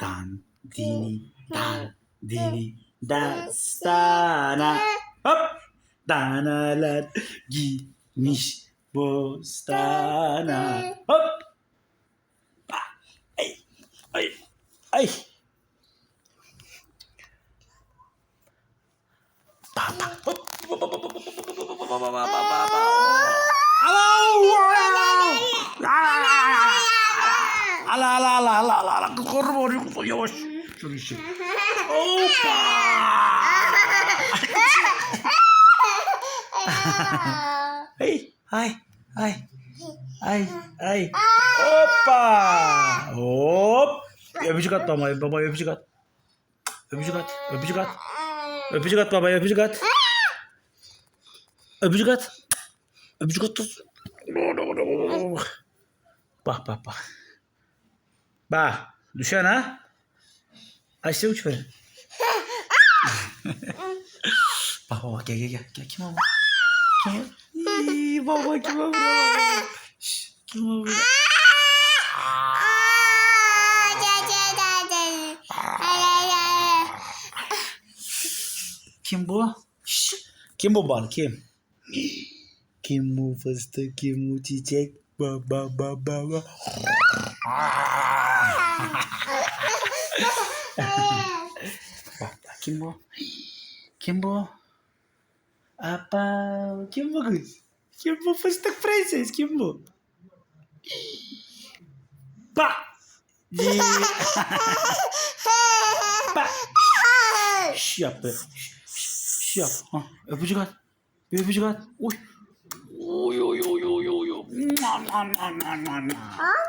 Tantini, tal, dini, da, sana. Hop! Danalar mis bostana. Hop! Ay, ay, ay. pa, pa, hop, pa, pa, pa, pa, pa, pa, pa, pa, pa, pa, pa, ba, Ala ala ala ala ala ala koruma oraya yavaş. Şöyle işte. Hoppa! Hey, ay, ay, ay, ay. Hoppa! Hop! Öpücük at babaya, babaya öpücük at. Öpücük at, öpücük at. Öpücük at babaya, öpücük at. Öpücük at. Öpücük at. Bak bak bak. Bak. Düşen ha. Açtı uç böyle. bak bak gel gel gel. Gel kim o? Kim? İyi, baba kim o? Baba. Şş, Kim burada? Kim bu? Şş, Kim bu bal? Kim? Kim bu fıstık? Kim bu çiçek? Ba ba ba ba ba. Kimbo. Kimbo. Apa. Kimbo. Kimbo faz tak francês, Kimbo. Pá. De... Pá. Chiapa. Chiapa. Eu vou jogar. Eu vou jogar. Ui. Ui, ui, ui, ui, ui. Mua, mua, mua, mua, mua.